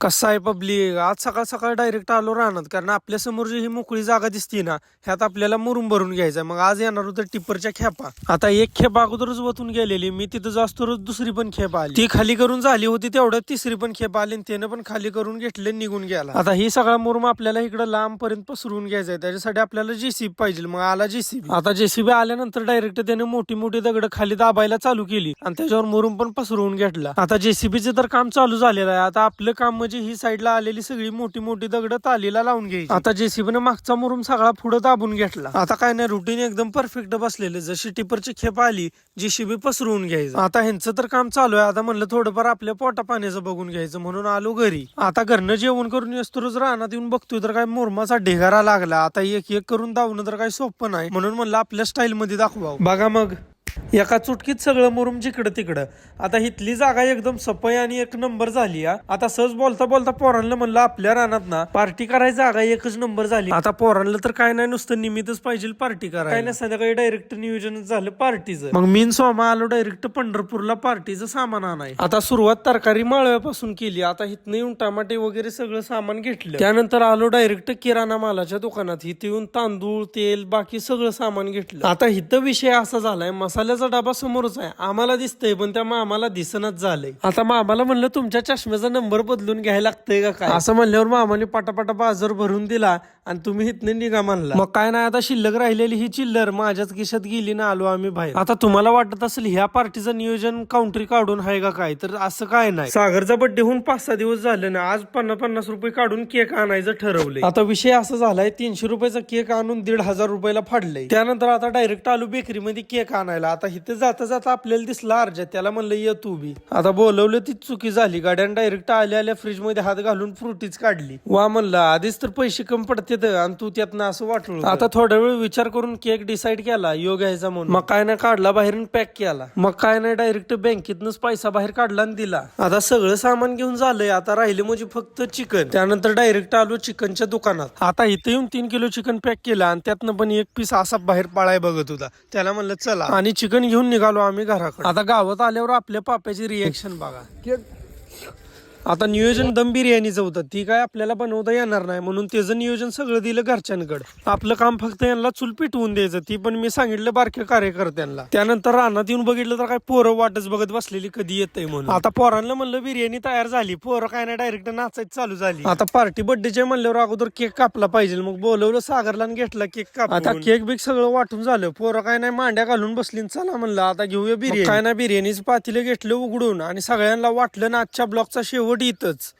कसं आहे पब्लिक आज सकाळ सकाळ डायरेक्ट आलो राहणार कारण आपल्यासमोर जी ही मोकळी जागा दिसते ना ह्यात आपल्याला मुरुम भरून घ्यायचा मग आज येणार होतं टिप्परच्या खेपा. आता एक खेप अगोदरच वतून गेलेली मी तिथं जास्त रोज दुसरी पण खेप आली. ती खाली करून झाली होती तेवढ्यात तिसरी पण खेप आली आणि त्यानं पण खाली करून घेतले निघून गेला. आता ही सगळा मुरुम आपल्याला इकडे लांब पर्यंत पसरवून घ्यायचा आहे त्याच्यासाठी आपल्याला जेसीबी पाहिजे. मग आला जेसीबी आता जेसीबी आल्यानंतर डायरेक्ट त्याने मोठी मोठी दगड खाली दाबायला चालू केली आणि त्याच्यावर मुरुम पण पसरवून घेतला. आता जेसीबीचं तर काम चालू झालेलं आहे. आता आपलं काम म्हणजे ही साईडला आलेली सगळी मोठी मोठी दगड तालीला लावून घ्यायची. आता जेसीबीने मागचा मुरुम सगळा पुढे दाबून घेतला. आता काय नाही रुटीन एकदम परफेक्ट बसलेले. जशी टिपरची खेप आली जेसीबी पसरवून घ्यायचं. आता ह्यांचं तर काम चालू आहे. आता म्हणलं थोडंफार आपल्या पोटा पाण्याचं बघून घ्यायचं. म्हणून आलो घरी. आता घरनं जेवण करून येतो रोज रानात येऊन बघतोय तर काय मोरमाचा ढेगारा लागला. आता एक एक करून दावणं तर काही सोपं नाही. म्हणून म्हणलं आपल्या स्टाईल मध्ये दाखवा बघा मग. एका चुटकीत सगळं मुरुम जिकडं तिकडं. आता इथली जागा एकदम सपय आणि एक नंबर झाली. आता सहज बोलता बोलता पोरांना म्हणलं आपल्या रानात ना पार्टी करायची जागा एकच नंबर झाली. आता पोरांना तर काय नाही नुसतं निमित्तच पाहिजे पार्टी करायला. काय नाही संध्याकाळी डायरेक्ट नियोजन झालं पार्टीचं. मग मीन सोमा आलो डायरेक्ट पंढरपूरला पार्टीचं सामान आणाय. आता सुरुवात तरकारी माळव्यापासून केली. आता इथनं येऊन टमाटे वगैरे सगळं सामान घेतलं. त्यानंतर आलो डायरेक्ट किराणा मालाच्या दुकानात. इथे येऊन तांदूळ तेल बाकी सगळं सामान घेतलं. आता इथं विषय असा झालाय मसाल्याचा डबा समोरच आहे. आम्हाला दिसतंय पण त्या मामाला दिसनच झालंय. आता मामाला म्हणलं तुमच्या चष्म्याचा नंबर बदलून घ्यायला लागतंय का काय? असं म्हणल्यावर मामाने पटापटा बाजार भरून दिला आणि तुम्ही इथनं निघा म्हणला. मग काय नाही आता शिल्लक राहिलेली ही चिल्लर माझ्याच खिशात गेली ना आलो आम्ही बाहेर. आता तुम्हाला वाटत असेल ह्या पार्टीचं नियोजन काउंटरी काढून आहे का काय? तर असं काय नाही. सागरचा बड्डे होऊन पाच सहा दिवस झाले ना आज पन्नास पन्नास रुपये काढून केक आणायचं ठरवलंय. आता विषय असा झालाय तीनशे रुपयाचा केक आणून दीड हजार रुपयाला फाडलंय. त्यानंतर आता डायरेक्ट आलो बेकरीमध्ये केक आणायला. आता इथे जाता जाता आपल्याला दिसला अर्जा त्याला म्हणलं ये तू बी. आता बोलवलं ती चुकी झाली. गाड्यानं डायरेक्ट आल्या आल्या फ्रीजमध्ये हात घालून फ्रुटीच काढली. वा म्हणलं आधीच तर पैसे कमी पडतात आणि तू त्यातनं असं वाटलं आता थोडा वेळ विचार करून केक डिसाईड केला योग घ्यायचा म्हणून. मग काय नाही काढला बाहेरून पॅक केला. मग काय नाही डायरेक्ट बँकेतनच पैसा बाहेर काढला आणि दिला. आता सगळं सामान घेऊन झालंय आता राहिले म्हणजे फक्त चिकन त्यानंतर डायरेक्ट आलो चिकनच्या दुकानात. आता इथे येऊन तीन किलो चिकन पॅक केलं आणि त्यातनं पण एक पीस असा बाहेर पाळाय बघत होता. त्याला म्हणलं चला. आणि चिकन घेऊन निघालो आम्ही घराकडे. आता गावात आल्यावर आपल्या पाप्याची रिएक्शन बघा. आता नियोजन दम बिर्याणीचं होतं ती काय आपल्याला बनवता येणार नाही. म्हणून त्याचं नियोजन सगळं दिलं घरच्यांकडे आपलं काम फक्त यांना चूल पिटवून द्यायचं. ती पण मी सांगितलं बारक्या कार्यकर्त्यांना. त्यानंतर रानात येऊन बघितलं तर काय पोरं वाटच बघत बसलेली कधी येतंय म्हणून. आता पोरांना म्हणलं बिर्याणी तयार झाली. पोरं काय नाही डायरेक्ट नाचायची चालू झाली. आता पार्टी बर्थडेच्या म्हणल्यावर अगोदर केक कापला पाहिजे. मग बोलवलं सागरला आणि घेतला केक काप आता केक बिक सगळं वाटून झालं. पोरं काय नाही मांड्या घालून बसली चला म्हणलं आता घेऊया बिर्याणी. काय नाही बिर्याणीचं पातीलं घेतलं उघडून आणि सगळ्यांना वाटलं ना आजच्या ब्लॉकचा शेवटी इथंच